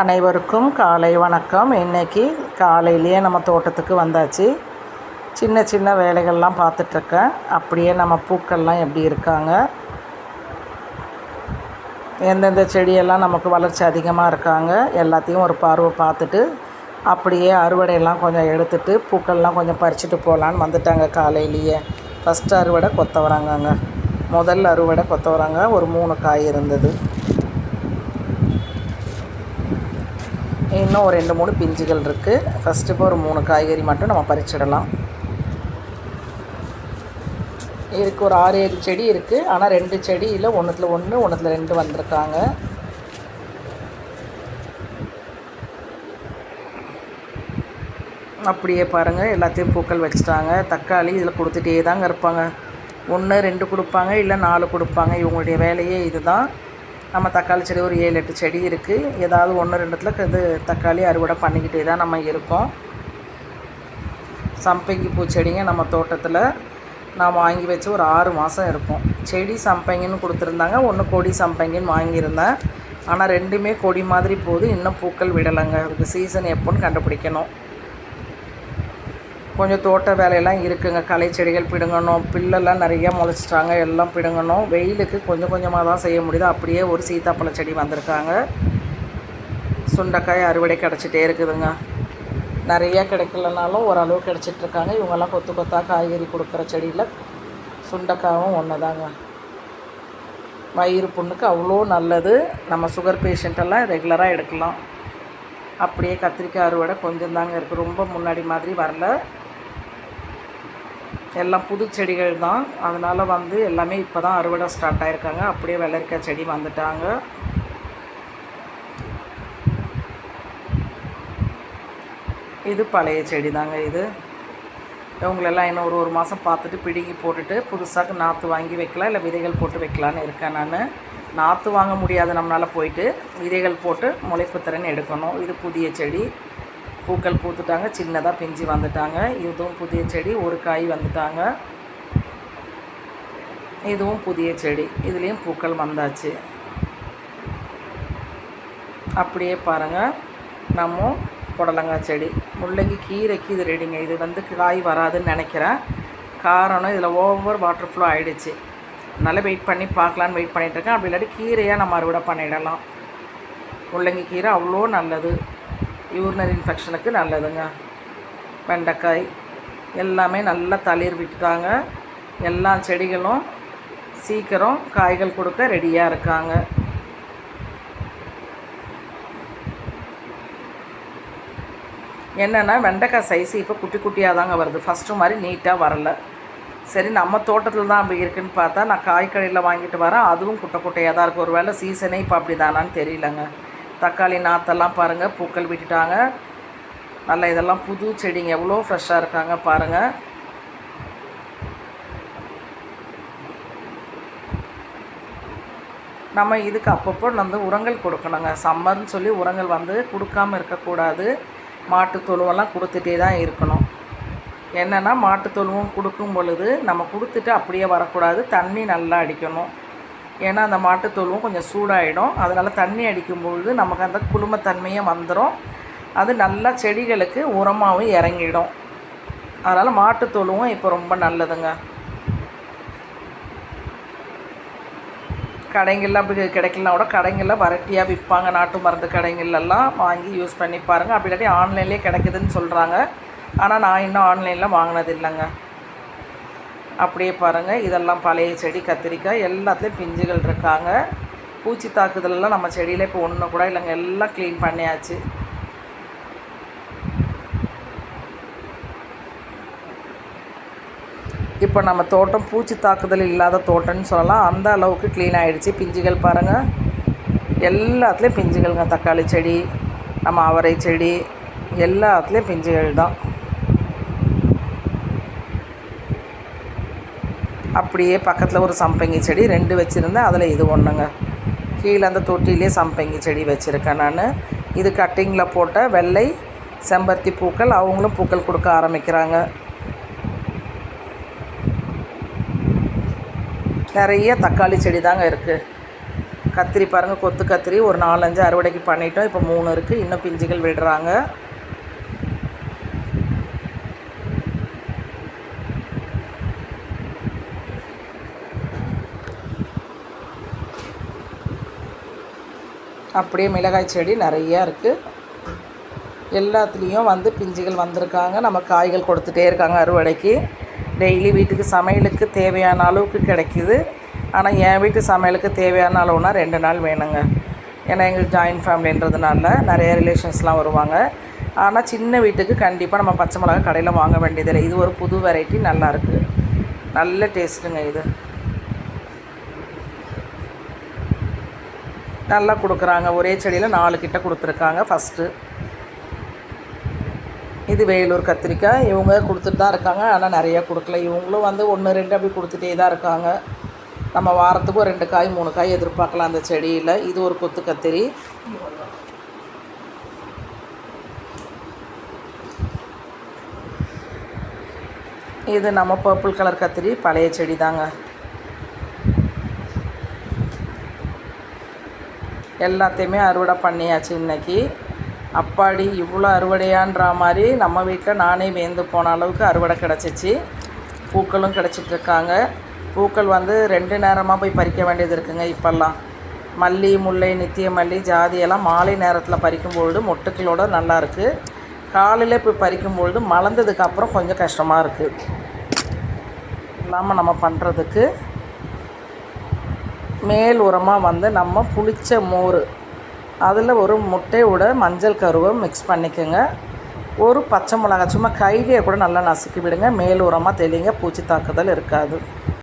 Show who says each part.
Speaker 1: அனைவருக்கும் காலை வணக்கம். இன்றைக்கி காலையிலேயே நம்ம தோட்டத்துக்கு வந்தாச்சு. சின்ன சின்ன வேலைகள்லாம் பார்த்துட்ருக்கேன். அப்படியே நம்ம பூக்கள்லாம் எப்படி இருக்காங்க? எந்தெந்த செடியெல்லாம் நமக்கு வளர்ச்சி அதிகமாக இருக்காங்க? எல்லாத்தையும் ஒரு பார்வை பார்த்துட்டு அப்படியே அறுவடையெல்லாம் கொஞ்சம் எடுத்துட்டு பூக்கள்லாம் கொஞ்சம் பறிச்சுட்டு போகலான்னு வந்துட்டாங்க காலையிலேயே. ஃபஸ்ட்டு அறுவடை கொத்தவரங்கங்க. முதல் அறுவடை கொத்தவரங்க ஒரு மூணு காய் இருந்தது. இன்னும் ஒரு ரெண்டு மூணு பிஞ்சுகள் இருக்குது ஃபஸ்ட்டு இப்போ ஒரு மூணு காய்கறி மட்டும் நம்ம பறிச்சிடலாம். இதுக்கு ஒரு ஆறு ஏழு செடி இருக்குது ஆனால் ரெண்டு செடியில் ஒன்றுத்தில் ஒன்று ஒன்றுத்தில் ரெண்டு வந்திருக்காங்க. அப்படியே பாருங்கள் எல்லாத்தையும் பூக்கள் வச்சுட்டாங்க. தக்காளி இதில் கொடுத்துட்டே தாங்க இருப்பாங்க. ஒன்று ரெண்டு கொடுப்பாங்க இல்லை நாலு கொடுப்பாங்க. இவங்களுடைய வேலையே இதுதான். நம்ம தக்காளி செடி ஒரு ஏழு எட்டு செடி இருக்குது ஏதாவது ஒன்று ரெண்டுத்துல இது தக்காளி அறுவடை பண்ணிக்கிட்டே தான் நம்ம இருக்கோம். சம்பங்கி பூ செடிங்க நம்ம தோட்டத்தில் நான் வாங்கி வச்சு ஒரு ஆறு மாதம் இருக்கும். செடி சம்பங்கின்னு கொடுத்துருந்தாங்க ஒன்று கொடி சம்பங்கின்னு வாங்கியிருந்தேன். ஆனால் ரெண்டுமே கொடி மாதிரி போகுது இன்னும் பூக்கள் விடலைங்க. அதுக்கு சீசன் எப்போன்னு கண்டுபிடிக்கணும். கொஞ்சம் தோட்ட வேலையெல்லாம் இருக்குங்க. களை செடிகள் பிடுங்கணும். பில்லெல்லாம் நிறையா முளைச்சிட்டாங்க. எல்லாம் பிடுங்கணும். வெயிலுக்கு கொஞ்சம் கொஞ்சமாக தான் செய்ய முடியுது. அப்படியே ஒரு சீத்தாப்பழ செடி வந்திருக்காங்க. சுண்டைக்காய் அறுவடை கிடச்சிட்டே இருக்குதுங்க. நிறையா கிடைக்கலனாலும் ஓரளவு கிடச்சிட்ருக்காங்க. இவங்கெல்லாம் கொத்து கொத்தாக காய்கறி கொடுக்குற செடியில் சுண்டைக்காவும் ஒன்று தாங்க. வயிறு புண்ணுக்கு அவ்வளோ நல்லது. நம்ம சுகர் பேஷண்ட்டெல்லாம் ரெகுலராக எடுக்கலாம். அப்படியே கத்திரிக்காய் அறுவடை கொஞ்சம் தாங்க இருக்குது ரொம்ப முன்னாடி மாதிரி வரல. எல்லாம் புது செடிகள் தான். அதனால் வந்து எல்லாமே இப்போ தான் அறுவடை ஸ்டார்ட் ஆகிருக்காங்க அப்படியே வெள்ளரிக்காய் செடி வந்துட்டாங்க. இது பழைய செடி தாங்க இது. இவங்களெல்லாம் இன்னும் ஒரு ஒரு மாதம் பார்த்துட்டு பிடுங்கி போட்டுட்டு புதுசாக நாற்று வாங்கி வைக்கலாம். இல்லை விதைகள் போட்டு வைக்கலான்னு இருக்கேன் நான். நாற்று வாங்க முடியாது நம்மளால் போயிட்டு. விதைகள் போட்டு முளைப்பு திறன் எடுக்கணும். இது புதிய செடி. பூக்கள் பூத்துட்டாங்க சின்னதாக பிஞ்சு வந்துட்டாங்க. இதுவும் புதிய செடி ஒரு காய் வந்துட்டாங்க. இதுவும் புதிய செடி இதுலேயும் பூக்கள் வந்தாச்சு. அப்படியே பாருங்கள் நம்ம புடலங்காய் செடி. முள்ளங்கி கீரைக்கு இது ரெடிங்க இது வந்து காய் வராதுன்னு நினைக்கிறேன். காரணம் இதில் ஓவர் வாட்டர் ஃப்ளோ ஆகிடுச்சு அதனால் வெயிட் பண்ணி பார்க்கலான்னு வெயிட் பண்ணிகிட்ருக்கேன் அப்படி இல்லாட்டி கீரையாக நம்ம அறுவடை பண்ணிடலாம். முள்ளங்கி கீரை அவ்வளோ நல்லது. யூரினரி இன்ஃபெக்ஷனுக்கு நல்லதுங்க. வெண்டைக்காய் எல்லாமே நல்லா தளிர் விட்டுட்டாங்க. எல்லா செடிகளும் சீக்கிரம் காய்கள் கொடுக்க ரெடியாக இருக்காங்க. என்னென்னா வெண்டைக்காய் சைஸ் இப்போ குட்டி குட்டியாக தாங்க வருது. ஃபஸ்ட்டு மாதிரி நீட்டாக வரல. சரி நம்ம தோட்டத்தில் தான் அப்படி இருக்குன்னு பார்த்தா நான் காய்கறியில் வாங்கிட்டு வரேன். அதுவும் குட்டை குட்டையாக தான் இருக்குது ஒரு வேளை சீசனே இப்போ அப்படி தானான்னு தெரியலங்க. தக்காளி நாற்றெல்லாம் பாருங்கள் பூக்கள் விட்டுட்டாங்க. நல்லா இதெல்லாம் புது செடிங்க. எவ்வளோ ஃப்ரெஷ்ஷாக இருக்காங்க பாருங்கள் நம்ம இதுக்கு அப்பப்போ வந்து உரங்கள் கொடுக்கணுங்க. சம்மர்னு சொல்லி உரங்கள் வந்து கொடுக்காமல் இருக்கக்கூடாது. மாட்டு தொழுவெல்லாம் கொடுத்துட்டே தான் இருக்கணும். என்னென்னா மாட்டு தொழுவும் கொடுக்கும் பொழுது நம்ம கொடுத்துட்டு அப்படியே வரக்கூடாது. தண்ணி நல்லா அடிக்கணும். ஏன்னா அந்த மாட்டு கொஞ்சம் சூடாகிடும் அதனால் தண்ணி அடிக்கும்பொழுது நமக்கு அந்த குளுமத்தன்மையும் வந்துடும் அது நல்லா செடிகளுக்கு உரமாகவும் இறங்கிடும். அதனால் மாட்டு இப்போ ரொம்ப நல்லதுங்க. கடைங்கள்லாம் அப்படி கிடைக்கலனா கூட கடைங்களில் வரட்டியாக விற்பாங்க. நாட்டு மருந்து கடைங்கள்லாம் வாங்கி யூஸ் பண்ணி பாருங்கள் அப்படி இல்லாட்டி ஆன்லைன்லேயே கிடைக்குதுன்னு சொல்கிறாங்க ஆனால் நான் இன்னும் ஆன்லைனில் வாங்கினது இல்லைங்க அப்படியே பாருங்கள் இதெல்லாம் பழைய செடி கத்திரிக்காய் எல்லாத்துலேயும் பிஞ்சுகள் இருக்காங்க. பூச்சி தாக்குதலெல்லாம் நம்ம செடியில் இப்போ ஒன்று கூட இல்லைங்க. எல்லாம் க்ளீன் பண்ணியாச்சு. இப்போ நம்ம தோட்டம் பூச்சி தாக்குதல் இல்லாத தோட்டம்னு சொல்லலாம். அந்த அளவுக்கு க்ளீன் ஆகிடுச்சு பிஞ்சுகள் பாருங்கள் எல்லாத்துலேயும் பிஞ்சுகள்ங்க. தக்காளி செடி நம்ம அவரை செடி எல்லாத்துலேயும் பிஞ்சுகள் தான். அப்படியே பக்கத்தில் ஒரு சம்பங்கி செடி ரெண்டு வச்சுருந்தேன். அதில் இது ஒன்றுங்க கீழே அந்த தொட்டிலே சம்பங்கி செடி வச்சுருக்கேன் நான். இது கட்டிங்கில் போட்ட வெள்ளை செம்பருத்தி பூக்கள் அவங்களும் பூக்கள் கொடுக்க ஆரம்பிக்கிறாங்க. நிறைய தக்காளி செடி தாங்க இருக்குது கத்திரி பாருங்கள் கொத்து கத்திரி. ஒரு நாலஞ்சு அறுவடைக்கு பண்ணிட்டோம். இப்போ மூணு இருக்குது இன்னும் பிஞ்சுகள் விடுறாங்க. அப்படியே மிளகாய் செடி நிறையா இருக்குது எல்லாத்துலேயும் வந்து பிஞ்சுகள் வந்திருக்காங்க. நம்ம காய்கள் கொடுத்துட்டே இருக்காங்க அறுவடைக்கு. டெய்லி வீட்டுக்கு சமையலுக்கு தேவையான அளவுக்கு கிடைக்கிது. ஆனால் என் வீட்டு சமையலுக்கு தேவையான அளவுனா ரெண்டு நாள் வேணுங்க. ஏன்னா எங்களுக்கு ஜாயின்ட் ஃபேமிலின்றதுனால நிறைய ரிலேஷன்ஸ்லாம் வருவாங்க. ஆனால் சின்ன வீட்டுக்கு கண்டிப்பாக நம்ம பச்சை மிளகா கடையில் வாங்க வேண்டியதில்லை. இது ஒரு புது வெரைட்டி நல்லாயிருக்கு நல்ல டேஸ்ட்டுங்க இது. நல்லா கொடுக்குறாங்க. ஒரே செடியில் நாலு கிட்ட கொடுத்துருக்காங்க. ஃபஸ்ட்டு இது வேலூர் கத்திரிக்காய். இவங்க கொடுத்துட்டு தான் இருக்காங்க. ஆனால் நிறையா கொடுக்கல. இவங்களும் வந்து ஒன்று ரெண்டு அப்படி கொடுத்துட்டே தான் இருக்காங்க. நம்ம வாரத்துக்கு ஒரு ரெண்டு காய் மூணு காய் எதிர்பார்க்கலாம் அந்த செடியில். இது ஒரு கொத்து கத்திரி. இது நம்ம பர்பிள் கலர் கத்திரி. பழைய செடி தாங்க. எல்லாத்தையுமே அறுவடை பண்ணியாச்சு இன்னைக்கு. அப்பாடி இவ்வளோ அறுவடையான்ற மாதிரி நம்ம வீட்டில் நானே வேந்து போன அளவுக்கு அறுவடை கிடச்சிச்சு. பூக்களும் கிடச்சிட்ருக்காங்க பூக்கள் வந்து ரெண்டு நேரமாக போய் பறிக்க வேண்டியது இருக்குங்க இப்போல்லாம். மல்லி முல்லை நித்திய மல்லி ஜாதியெல்லாம் மாலை நேரத்தில் பறிக்கும்பொழுது மொட்டுக்களோட நல்லாயிருக்கு காலையில் போய் பறிக்கும்பொழுது மலர்ந்ததுக்கப்புறம் கொஞ்சம் கஷ்டமாக இருக்குது இல்லாமல் நம்ம பண்ணுறதுக்கு மேல் உரமாக வந்து நம்ம புளிச்ச மோர். அதில் ஒரு முட்டையோட மஞ்சள் கருவை மிக்ஸ் பண்ணிக்கோங்க. ஒரு பச்சை மிளகாய் சும்மா கைகையை கூட நல்லா நசுக்கி விடுங்க. மேல் உரமாக தெளிங்க பூச்சி தாக்குதல் இருக்காது.